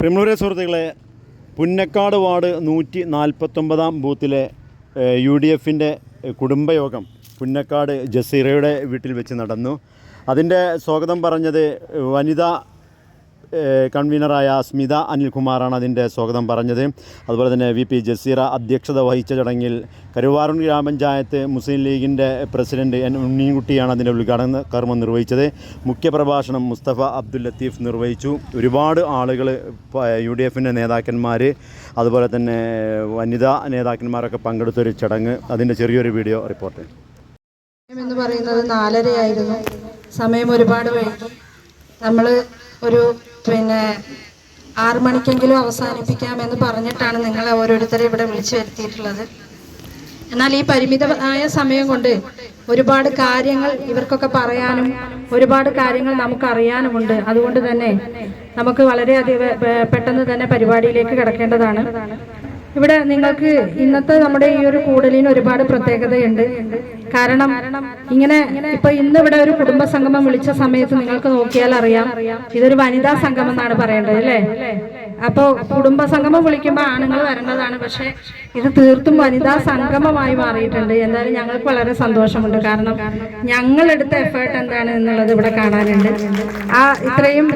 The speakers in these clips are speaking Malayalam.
പ്രിമളൂരെ സുഹൃത്തുക്കളെ പുന്നക്കാട് വാർഡ് നൂറ്റി നാൽപ്പത്തൊമ്പതാം ബൂത്തിലെ യു ഡി എഫിന്റെ കുടുംബയോഗം പുന്നക്കാട് ജസീറയുടെ വീട്ടിൽ വെച്ച് നടന്നു. അതിന്റെ സ്വാഗതം പറഞ്ഞത് വനിതാ കൺവീനറായ സ്മിത അനിൽകുമാറാണ് അതിന്റെ സ്വാഗതം പറഞ്ഞത്. അതുപോലെ തന്നെ വി പി ജസീറ അധ്യക്ഷത വഹിച്ച ചടങ്ങിൽ കരുവാറൂൺ ഗ്രാമപഞ്ചായത്ത് മുസ്ലിം ലീഗിന്റെ പ്രസിഡന്റ് എൻ ഉണ്ണിൻകുട്ടിയാണ് അതിന്റെ ഉദ്ഘാടന കർമ്മം നിർവഹിച്ചത്. മുഖ്യപ്രഭാഷണം മുസ്തഫ അബ്ദുൽ ലത്തീഫ് നിർവഹിച്ചു. ഒരുപാട് ആളുകൾ യു ഡി എഫിന്റെ നേതാക്കന്മാർ അതുപോലെ തന്നെ വനിതാ നേതാക്കന്മാരൊക്കെ പങ്കെടുത്തൊരു ചടങ്ങ്. അതിന്റെ ചെറിയൊരു വീഡിയോ റിപ്പോർട്ട്. എന്ന് പറയുന്നത് നാലരയായിരുന്നു. സമയം ഒരുപാട് വൈകി. നമ്മൾ ഒരു പിന്നെ ആറു മണിക്കെങ്കിലും അവസാനിപ്പിക്കാം എന്ന് പറഞ്ഞിട്ടാണ് നിങ്ങൾ ഓരോരുത്തരെ ഇവിടെ വിളിച്ചു വരുത്തിയിട്ടുള്ളത്. എന്നാൽ ഈ പരിമിതമായ സമയം കൊണ്ട് ഒരുപാട് കാര്യങ്ങൾ ഇവർക്കൊക്കെ പറയാനും ഒരുപാട് കാര്യങ്ങൾ നമുക്ക് അറിയാനുമുണ്ട് അതുകൊണ്ട് തന്നെ നമുക്ക് വളരെയധികം പെട്ടെന്ന് തന്നെ പരിപാടിയിലേക്ക് കിടക്കേണ്ടതാണ്. ഇവിടെ നിങ്ങൾക്ക് ഇന്നത്തെ നമ്മുടെ ഈ ഒരു കൂടലിന് ഒരുപാട് പ്രത്യേകതയുണ്ട്. കാരണം ഇങ്ങനെ ഇപ്പൊ ഇന്ന് ഇവിടെ ഒരു കുടുംബ സംഗമം വിളിച്ച സമയത്ത് നിങ്ങൾക്ക് നോക്കിയാൽ അറിയാം. ഇതൊരു വനിതാ സംഗമം എന്നാണ് പറയേണ്ടത് അല്ലേ? അപ്പോ കുടുംബ സംഗമം വിളിക്കുമ്പോൾ ആണുങ്ങൾ വരേണ്ടതാണ്. പക്ഷെ ഇത് തീർത്തും വനിതാ സംഗമമായി മാറിയിട്ടുണ്ട്. എന്തായാലും ഞങ്ങൾക്ക് വളരെ സന്തോഷമുണ്ട്. കാരണം ഞങ്ങളെടുത്ത എഫേർട്ട് എന്താണ് എന്നുള്ളത് ഇവിടെ കാണാനുണ്ട്. ആ ഇത്രയും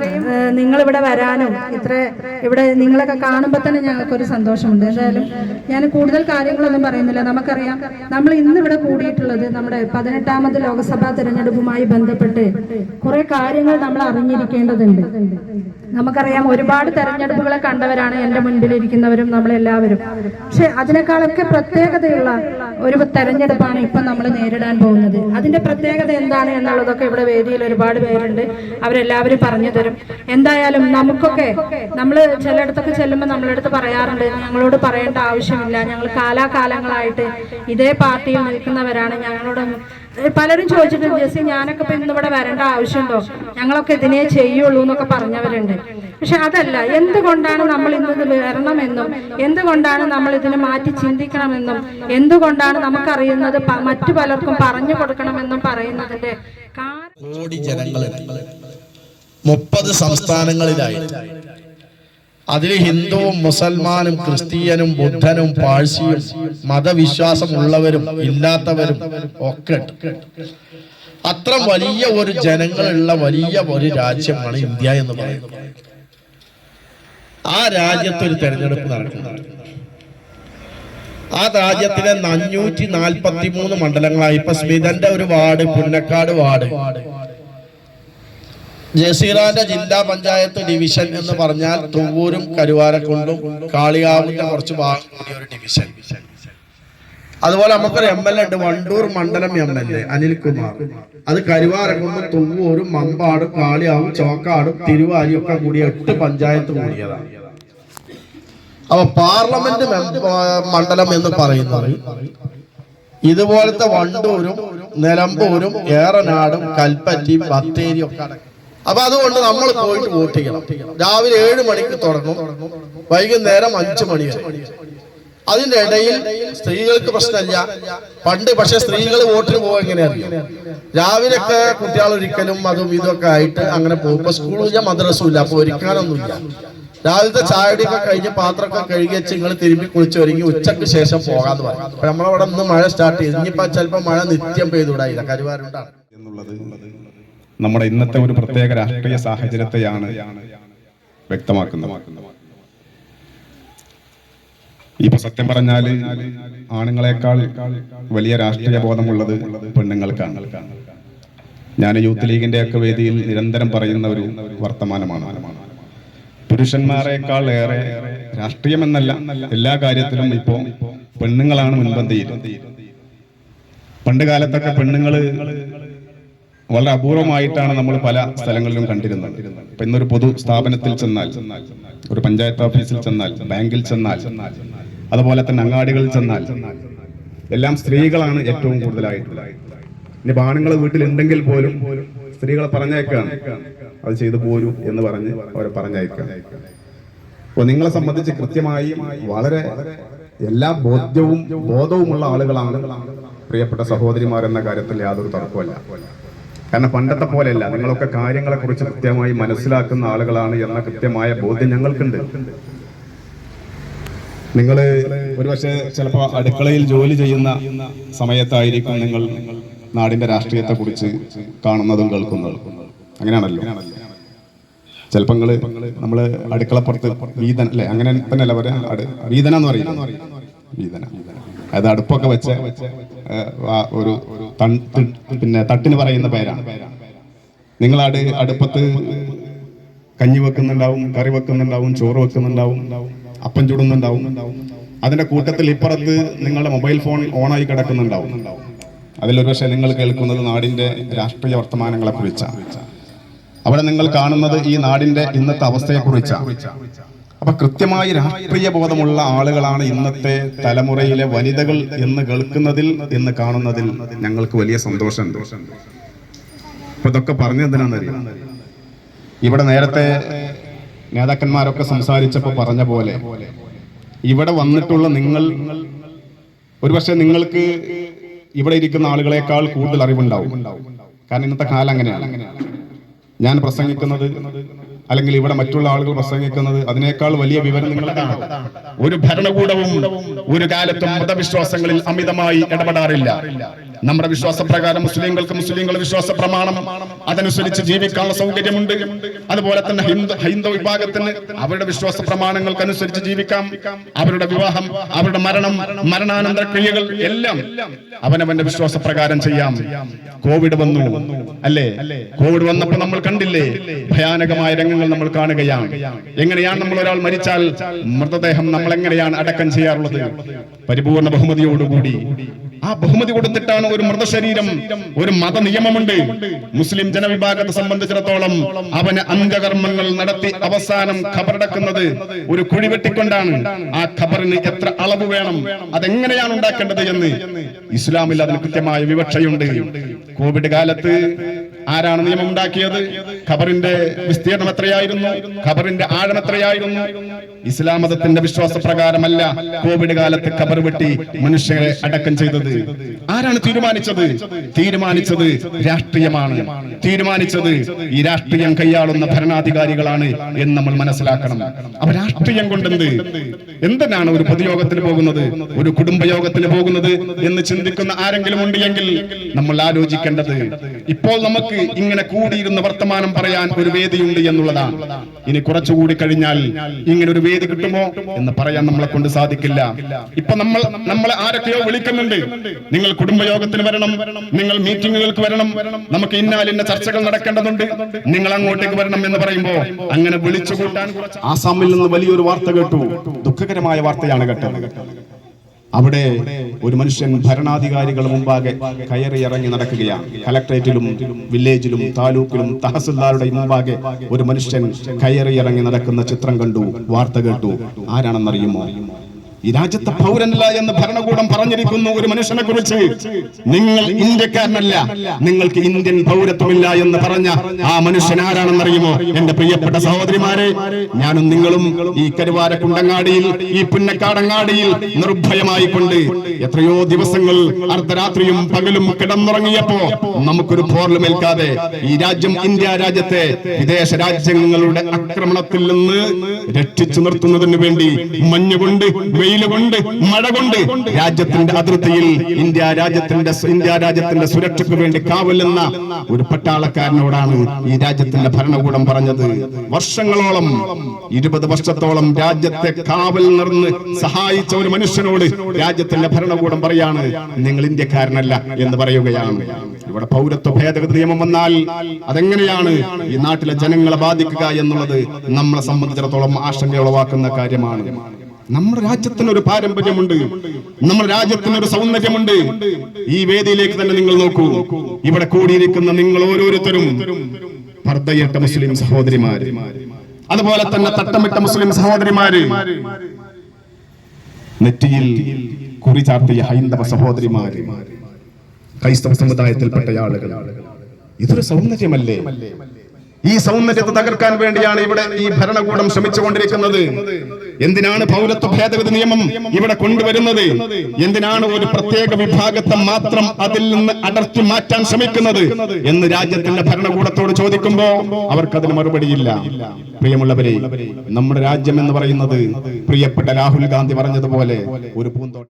നിങ്ങൾ ഇവിടെ വരാനും ഇത്ര ഇവിടെ നിങ്ങളൊക്കെ കാണുമ്പോൾ തന്നെ ഞങ്ങൾക്കൊരു സന്തോഷമുണ്ട്. എന്തായാലും ഞാൻ കൂടുതൽ കാര്യങ്ങളൊന്നും പറയുന്നില്ല. നമുക്കറിയാം നമ്മൾ ഇന്ന് ഇവിടെ കൂടിയിട്ടുള്ളത് നമ്മുടെ പതിനെട്ടാമത് ലോകസഭാ തെരഞ്ഞെടുപ്പുമായി ബന്ധപ്പെട്ട് കുറെ കാര്യങ്ങൾ നമ്മൾ അറിഞ്ഞിരിക്കേണ്ടതുണ്ട്. നമുക്കറിയാം ഒരുപാട് തെരഞ്ഞെടുപ്പുകളെ കണ്ടവരാണ് എന്റെ മുൻപിലിരിക്കുന്നവരും നമ്മളെല്ലാവരും. പക്ഷെ അതിനേക്കാളൊക്കെ പ്രത്യേകതയുള്ള ഒരു തെരഞ്ഞെടുപ്പാണ് ഇപ്പം നമ്മൾ നേരിടാൻ പോകുന്നത്. അതിന്റെ പ്രത്യേകത എന്താണ് എന്നുള്ളതൊക്കെ ഇവിടെ വേദിയിൽ ഒരുപാട് പേരുണ്ട്. അവരെല്ലാവരും പറഞ്ഞു തരും. എന്തായാലും നമുക്കൊക്കെ നമ്മൾ ചിലയിടത്തൊക്കെ ചെല്ലുമ്പോൾ നമ്മളടുത്ത് പറയാറുണ്ട് ഞങ്ങളോട് പറയേണ്ട ആവശ്യമില്ല. ഞങ്ങൾ കാലാകാലങ്ങളായിട്ട് ഇതേ പാർട്ടിയിൽ നിൽക്കുന്നവരാണ് ഞങ്ങളോട് പലരും ചോദിച്ചിട്ടുണ്ട് ജെസ്സി ഞാനൊക്കെ ഇപ്പൊ ഇന്നിവിടെ വരേണ്ട ആവശ്യമുണ്ടോ? ഞങ്ങളൊക്കെ ഇതിനെ ചെയ്യുള്ളൂ എന്നൊക്കെ പറഞ്ഞവരുണ്ട്. പക്ഷെ അതല്ല എന്തുകൊണ്ടാണ് നമ്മൾ ഇന്നത് വരണമെന്നും എന്തുകൊണ്ടാണ് നമ്മൾ ഇതിനെ മാറ്റി ചിന്തിക്കണമെന്നും എന്തുകൊണ്ടാണ് നമുക്കറിയുന്നത് മറ്റു പലർക്കും പറഞ്ഞു കൊടുക്കണമെന്നും പറയുന്നതിന്റെ കോടി ജനങ്ങളിൽ മുപ്പത് സംസ്ഥാനങ്ങളിലായി. അതിൽ ഹിന്ദുവും മുസൽമാനും ക്രിസ്ത്യനും ബുദ്ധനും പാഴ്സിയും മതവിശ്വാസമുള്ളവരും ഇല്ലാത്തവരും ഒക്കെ അത്ര വലിയ ഒരു ജനങ്ങളുള്ള വലിയ ഒരു രാജ്യമാണ് ഇന്ത്യ എന്ന് പറയുന്നത്. ആ രാജ്യത്ത് ഒരു തെരഞ്ഞെടുപ്പ് നടക്കുന്നുണ്ട്. ആ രാജ്യത്തിലെ അഞ്ഞൂറ്റി നാൽപ്പത്തി മൂന്ന് മണ്ഡലങ്ങളായി. ഇപ്പൊ സ്മിതന്റെ ഒരു വാർഡ് പുന്നക്കാട് വാർഡ്. ജസീറാന്റെ ജില്ലാ പഞ്ചായത്ത് ഡിവിഷൻ എന്ന് പറഞ്ഞാൽ തുവൂരും കരുവാരക്കുണ്ടും കാളികാവിന്റെ കുറച്ച് ഭാഗം കൂടിയ ഒരു ഡിവിഷൻ. അതുപോലെ നമുക്കൊരു എം എൽ എ ഉണ്ട്. വണ്ടൂർ മണ്ഡലം എം എൽ എ അനിൽകുമാർ. അത് കരുവാരക്കുണ്ടും തുവൂരും മമ്പാടും കാളിയാവും ചോക്കാടും തിരുവാരിയും ഒക്കെ കൂടിയ എട്ട് പഞ്ചായത്ത് കൂടിയതാണ്. അപ്പൊ പാർലമെന്റ് മണ്ഡലം എന്ന് പറയുന്നത് ഇതുപോലത്തെ വണ്ടൂരും നിലമ്പൂരും ഏറനാടും കൽപ്പറ്റയും ബത്തേരിയും ഒക്കെ അടക്കം. അപ്പൊ അതുകൊണ്ട് നമ്മൾ പോയിട്ട് വോട്ട് ചെയ്യണം രാവിലെ ഏഴ് മണിക്ക് തുടങ്ങും. വൈകുന്നേരം അഞ്ചു മണി വരെ. അതിന്റെ ഇടയിൽ സ്ത്രീകൾക്ക് പ്രശ്നമില്ല. പണ്ട് പക്ഷെ സ്ത്രീകൾ വോട്ടിന് പോകാൻ എങ്ങനെയാണ് രാവിലെയൊക്കെ കുട്ടികൾ ഒരിക്കലും അതും ഇതൊക്കെ ആയിട്ട് അങ്ങനെ പോകും. ഇപ്പൊ സ്കൂളില്ല മദ്രസും ഇല്ല അപ്പൊ ഒരുക്കാനൊന്നുമില്ല. രാവിലത്തെ ചായടിയൊക്കെ കഴിഞ്ഞ് പാത്രമൊക്കെ കഴുകി വെച്ച് നിങ്ങൾ തിരുമ്പി കുളിച്ച് ഒരുങ്ങി ഉച്ചയ്ക്ക് ശേഷം പോകാന്ന് പറയും. അപ്പൊ നമ്മളവിടെ നിന്ന് മഴ സ്റ്റാർട്ട് ചെയ്തു. ഇനിയിപ്പോ ചിലപ്പോ മഴ നിത്യം പെയ്തുകൂടായില്ല കരുവാരുണ്ടാണ്. എന്നുള്ളത് നമ്മുടെ ഇന്നത്തെ ഒരു പ്രത്യേക രാഷ്ട്രീയ സാഹചര്യത്തെയാണ് വ്യക്തമാക്കുന്നത്. ഇപ്പൊ സത്യം പറഞ്ഞാൽ ആണുങ്ങളെക്കാൾ വലിയ രാഷ്ട്രീയ ബോധമുള്ളത് പെണ്ണുങ്ങൾക്കാണ്. ഞാൻ യൂത്ത് ലീഗിന്റെ ഒക്കെ വേദിയിൽ നിരന്തരം പറയുന്ന ഒരു വർത്തമാനമാണ്. പുരുഷന്മാരെക്കാൾ ഏറെ രാഷ്ട്രീയമെന്നല്ല എല്ലാ കാര്യത്തിലും ഇപ്പോ പെണ്ണുങ്ങളാണ് മുൻപന്തിയിൽ. പണ്ട് കാലത്തൊക്കെ പെണ്ണുങ്ങൾ വളരെ അപൂർവമായിട്ടാണ് നമ്മൾ പല സ്ഥലങ്ങളിലും കണ്ടിരുന്നത്. ഇപ്പൊ ഇന്നൊരു പൊതു സ്ഥാപനത്തിൽ ചെന്നാൽ ഒരു പഞ്ചായത്ത് ഓഫീസിൽ ചെന്നാൽ ബാങ്കിൽ ചെന്നാൽ അതുപോലെ തന്നെ അങ്ങാടികളിൽ ചെന്നാൽ എല്ലാം സ്ത്രീകളാണ് ഏറ്റവും കൂടുതലായിട്ടുള്ളത്. ഇനി ആണുങ്ങൾ വീട്ടിലുണ്ടെങ്കിൽ പോലും സ്ത്രീകളെ പറഞ്ഞേക്കാണ് അത് ചെയ്തു പോരൂ എന്ന് പറഞ്ഞ് അവരെ പറഞ്ഞയക്കാം അപ്പൊ നിങ്ങളെ സംബന്ധിച്ച് കൃത്യമായി വളരെ എല്ലാ ബോധ്യവും ബോധവുമുള്ള ആളുകളാണ് പ്രിയപ്പെട്ട സഹോദരിമാർ എന്ന കാര്യത്തിൽ യാതൊരു തർക്കമല്ല കാരണം പണ്ടത്തെ പോലെയല്ല. നിങ്ങളൊക്കെ കാര്യങ്ങളെ കുറിച്ച് കൃത്യമായി മനസ്സിലാക്കുന്ന ആളുകളാണ് എന്ന കൃത്യമായ ബോധ്യം ഞങ്ങൾക്കുണ്ട്. നിങ്ങൾ ഒരുപക്ഷെ ചിലപ്പോൾ അടുക്കളയിൽ ജോലി ചെയ്യുന്ന സമയത്തായിരിക്കും നിങ്ങൾ നാടിന്റെ രാഷ്ട്രീയത്തെ കുറിച്ച് കാണുന്നതും കേൾക്കുന്നതും. അങ്ങനെയാണല്ലോ. ചിലപ്പോൾ നിങ്ങൾ നമ്മൾ അടുക്കളപ്പുറത്ത് വീതന അല്ലെ അങ്ങനെ തന്നെയല്ല പറയാ വീതന എന്ന് പറയുന്നത് വീതന. അത് അടുപ്പൊക്കെ വെച്ച് ഒരു പിന്നെ തട്ടിന് പറയുന്ന പേരാണ്. നിങ്ങൾ അടു അടുപ്പത്ത് കഞ്ഞി വെക്കുന്നുണ്ടാവും കറി വെക്കുന്നുണ്ടാവും ചോറ് വെക്കുന്നുണ്ടാവും അപ്പം ചുടുന്നുണ്ടാവും. അതിന്റെ കൂട്ടത്തിൽ ഇപ്പുറത്ത് നിങ്ങളുടെ മൊബൈൽ ഫോൺ ഓണായി കിടക്കുന്നുണ്ടാവും. അതിലൊരു പക്ഷേ നിങ്ങൾ കേൾക്കുന്നത് നാടിന്റെ രാഷ്ട്രീയ വർത്തമാനങ്ങളെ കുറിച്ചാണ് അവിടെ നിങ്ങൾ കാണുന്നത് ഈ നാടിന്റെ ഇന്നത്തെ അവസ്ഥയെ കുറിച്ചാണ് അപ്പൊ കൃത്യമായി രാഷ്ട്രീയ ബോധമുള്ള ആളുകളാണ് ഇന്നത്തെ തലമുറയിലെ വനിതകൾ എന്ന് കേൾക്കുന്നതിൽ എന്ന് കാണുന്നതിൽ ഞങ്ങൾക്ക് വലിയ സന്തോഷമുണ്ട്. അപ്പൊ ഇതൊക്കെ പറഞ്ഞു എന്തിനാണെന്നറിയാം ഇവിടെ നേരത്തെ നേതാക്കന്മാരൊക്കെ സംസാരിച്ചപ്പോൾ പറഞ്ഞ പോലെ ഇവിടെ വന്നിട്ടുള്ള നിങ്ങൾ ഒരുപക്ഷെ നിങ്ങൾക്ക് ഇവിടെ ഇരിക്കുന്ന ആളുകളെക്കാൾ കൂടുതൽ അറിവുണ്ടാവും. കാരണം ഇന്നത്തെ കാലം അങ്ങനെയാണ്. ഞാൻ പ്രസംഗിക്കുന്നത് അല്ലെങ്കിൽ ഇവിടെ മറ്റുള്ള ആളുകൾ പ്രസംഗിക്കുന്നത് അതിനേക്കാൾ വലിയ വിവരം നിങ്ങൾക്കാണ് ഒരു ഭരണകൂടവും ഒരു കാലത്തും മതവിശ്വാസങ്ങളിൽ അമിതമായി ഇടപെടാറില്ല. നമ്മുടെ വിശ്വാസപ്രകാരം മുസ്ലിങ്ങൾക്ക് മുസ്ലിങ്ങളുടെ വിശ്വാസ പ്രമാണം അതനുസരിച്ച് ജീവിക്കാനുള്ള സൗകര്യമുണ്ട്. അതുപോലെ തന്നെ ഹിന്ദു ഹൈന്ദവ വിഭാഗത്തിന് അവരുടെ വിശ്വാസ പ്രമാണങ്ങൾക്ക് അനുസരിച്ച് ജീവിക്കാം. അവരുടെ വിവാഹം അവരുടെ മരണം മരണാനന്തര ക്രിയകൾ എല്ലാം അവനവന്റെ വിശ്വാസ പ്രകാരം ചെയ്യാം. കോവിഡ് വന്നു അല്ലേ? കോവിഡ് വന്നപ്പോൾ നമ്മൾ കണ്ടില്ലേ? ഭയാനകമായ രംഗങ്ങൾ നമ്മൾ കാണുകയാണ്. എങ്ങനെയാണ് നമ്മൾ ഒരാൾ മരിച്ചാൽ മൃതദേഹം നമ്മൾ എങ്ങനെയാണ് അടക്കം ചെയ്യാറുള്ളത്? പരിപൂർണ ബഹുമതിയോടുകൂടി ആ ബഹുമതി കൊടുത്തിട്ടാണ് ഒരു മൃതശരീരം ഒരു മത നിയമമുണ്ട് മുസ്ലിം ജനവിഭാഗത്തെ സംബന്ധിച്ചിടത്തോളം അവന് അന്ത്യകർമ്മങ്ങൾ നടത്തി അവസാനം ഖബറടക്കുന്നത് ഒരു കുഴി വെട്ടിക്കൊണ്ടാണ്. ആ ഖബറിന് എത്ര അളവ് വേണം അതെങ്ങനെയാണ് ഉണ്ടാക്കേണ്ടത് എന്ന് ഇസ്ലാമിൽ അതിന് കൃത്യമായ വിവക്ഷയുണ്ട്. കോവിഡ് കാലത്ത് ആരാണ് നിയമം ഉണ്ടാക്കിയത് ഖബറിന്റെ വിസ്തീർണം എത്രയായിരുന്നു? ഖബറിന്റെ ആഴം എത്രയായിരുന്നു? ഇസ്ലാം മതത്തിന്റെ വിശ്വാസ പ്രകാരമല്ല കോവിഡ് കാലത്ത് ഖബർ വെട്ടി മനുഷ്യരെ അടക്കം ചെയ്തത്. ആരാണ് തീരുമാനിച്ചത്? തീരുമാനിച്ചത് രാഷ്ട്രീയമാണ്. തീരുമാനിച്ചത് ഈ രാഷ്ട്രീയം കൈയാളുന്ന ഭരണാധികാരികളാണ് എന്ന് നമ്മൾ മനസ്സിലാക്കണം. അവ രാഷ്ട്രീയം കൊണ്ടെന്ത്? എന്തിനാണ് ഒരു പൊതുയോഗത്തിന് പോകുന്നത്? ഒരു കുടുംബയോഗത്തിന് പോകുന്നത് എന്ന് ചിന്തിക്കുന്ന ആരെങ്കിലും ഉണ്ട് എങ്കിൽ നമ്മൾ ആലോചിക്കേണ്ടത് ഇപ്പോൾ നമുക്ക് ഇങ്ങനെ കൂടിയിരുന്ന് വർത്തമാനം പറയാൻ ഒരു വേദിയുണ്ട് എന്നുള്ളതാണ്. ഇനി കുറച്ചുകൂടി കഴിഞ്ഞാൽ ഇങ്ങനെ ഒരു വേദി കിട്ടുമോ എന്ന് പറയാൻ നമ്മളെ കൊണ്ട് സാധിക്കില്ല. ഇപ്പൊ നമ്മൾ നമ്മളെ ആരൊക്കെയോ വിളിക്കുന്നുണ്ട്. നിങ്ങൾ കുടുംബയോഗത്തിന് വരണം നിങ്ങൾ മീറ്റിങ്ങുകൾക്ക് വരണം നമുക്ക് ഇന്നാലിന്ന ചർച്ചകൾ നടക്കേണ്ടതുണ്ട്. നിങ്ങൾ അങ്ങോട്ടേക്ക് വരണം എന്ന് പറയുമ്പോ അങ്ങനെ വിളിച്ചു കൂട്ടാൻ ആസാമിൽ നിന്ന് വലിയൊരു വാർത്ത കേട്ടു. ദുഃഖകരമായ വാർത്തയാണ് കേട്ടത്. അവിടെ ഒരു മനുഷ്യൻ ഭരണാധികാരികൾ മുമ്പാകെ കയറി ഇറങ്ങി നടക്കുകയാണ്. കലക്ട്രേറ്റിലും വില്ലേജിലും താലൂക്കിലും തഹസിൽദാരുടെ മുമ്പാകെ ഒരു മനുഷ്യൻ കയറി ഇറങ്ങി നടക്കുന്ന ചിത്രം കണ്ടു വാർത്ത കേട്ടു. ആരാണെന്നറിയുമോ? ഈ രാജ്യത്തെ പൗരനല്ല എന്ന് ഭരണകൂടം പറഞ്ഞിരിക്കുന്നു ഒരു മനുഷ്യനെ കുറിച്ച്. നിങ്ങൾ ഇന്ത്യക്കാരനല്ല. നിങ്ങൾക്ക് ഇന്ത്യൻ പൗരത്വമില്ല എന്ന് പറഞ്ഞ ആ മനുഷ്യൻ ആരാണെന്നറിയുമോ? എന്റെ പ്രിയപ്പെട്ട സഹോദരിമാരെ ഞാനും നിങ്ങളും ഈ കരുവാര കുണ്ടങ്ങാടിയിൽ ഈ പുന്നക്കാടങ്ങാടിയിൽ നിർഭയമായി കൊണ്ട് എത്രയോ ദിവസങ്ങൾ അർദ്ധരാത്രിയും പകലും കിടന്നുറങ്ങിയപ്പോ നമുക്കൊരു പോർലുമേൽക്കാതെ ഈ രാജ്യം ഇന്ത്യ രാജ്യത്തെ വിദേശ രാജ്യങ്ങളുടെ ആക്രമണത്തിൽ നിന്ന് രക്ഷിച്ചു നിർത്തുന്നതിന് വേണ്ടി മഞ്ഞുകൊണ്ട് കൊണ്ട് മഴ കൊണ്ട് രാജ്യത്തിന്റെ അതിർത്തിയിൽ ഇന്ത്യ രാജ്യത്തിന്റെ ഇന്ത്യ രാജ്യത്തിന്റെ സുരക്ഷയ്ക്ക് വേണ്ടി കാവലെന്ന ഒരു പട്ടാളക്കാരനോടാണ് ഈ രാജ്യത്തിന്റെ ഭരണകൂടം പറഞ്ഞത്. വർഷങ്ങളോളം ഇരുപത് വർഷത്തോളം രാജ്യത്തെ കാവൽ നിർന്ന് സഹായിച്ച ഒരു മനുഷ്യനോട് രാജ്യത്തിന്റെ ഭരണകൂടം പറയാണ് നിങ്ങൾ ഇന്ത്യക്കാരനല്ല എന്ന് പറയുകയാണ്. ഇവിടെ പൗരത്വ ഭേദഗതി നിയമം വന്നാൽ അതെങ്ങനെയാണ് ഈ നാട്ടിലെ ജനങ്ങളെ ബാധിക്കുക എന്നുള്ളത് നമ്മളെ സംബന്ധിച്ചിടത്തോളം ആശങ്ക ഉളവാക്കുന്ന കാര്യമാണ്. നമ്മുടെ രാജ്യത്തിന് ഒരു പാരമ്പര്യമുണ്ട്. നമ്മുടെ രാജ്യത്തിന് ഒരു സൗന്ദര്യമുണ്ട്. ഈ വേദിയിലേക്ക് തന്നെ നിങ്ങൾ നോക്കൂ. ഇവിടെ കൂടിയിരിക്കുന്ന നിങ്ങൾ ഓരോരുത്തരും പർദ്ദയിട്ട മുസ്ലിം സഹോദരിമാര്. അതുപോലെ തന്നെ തട്ടമിട്ട മുസ്ലിം സഹോദരിമാര്. നെറ്റിയിൽ കുറി ചാർത്തിയ ഹൈന്ദവ സഹോദരിമാര്. ക്രൈസ്തവ സമുദായത്തിൽപ്പെട്ട ആളുകൾ. ഇതൊരു സൗന്ദര്യമല്ലേ? ഈ സൗന്ദര്യത്തെ തകർക്കാൻ വേണ്ടിയാണ് ഇവിടെ ഈ ഭരണകൂടം ശ്രമിച്ചുകൊണ്ടിരിക്കുന്നത്. എന്തിനാണ് പൗരത്വ ഭേദഗതി നിയമം ഇവിടെ കൊണ്ടുവരുന്നത്? എന്തിനാണ് ഒരു പ്രത്യേക വിഭാഗത്തെ മാത്രം അതിൽ നിന്ന് അടർത്തി മാറ്റാൻ ശ്രമിക്കുന്നത്? എന്ന് രാജ്യത്തിന്റെ ഭരണകൂടത്തോട് ചോദിക്കുമ്പോ അവർക്കതിന് മറുപടിയില്ല. പ്രിയമുള്ളവരെ നമ്മുടെ രാജ്യം എന്ന് പറയുന്നത് പ്രിയപ്പെട്ട രാഹുൽ ഗാന്ധി പറഞ്ഞതുപോലെ ഒരു പൂന്തോട്ടം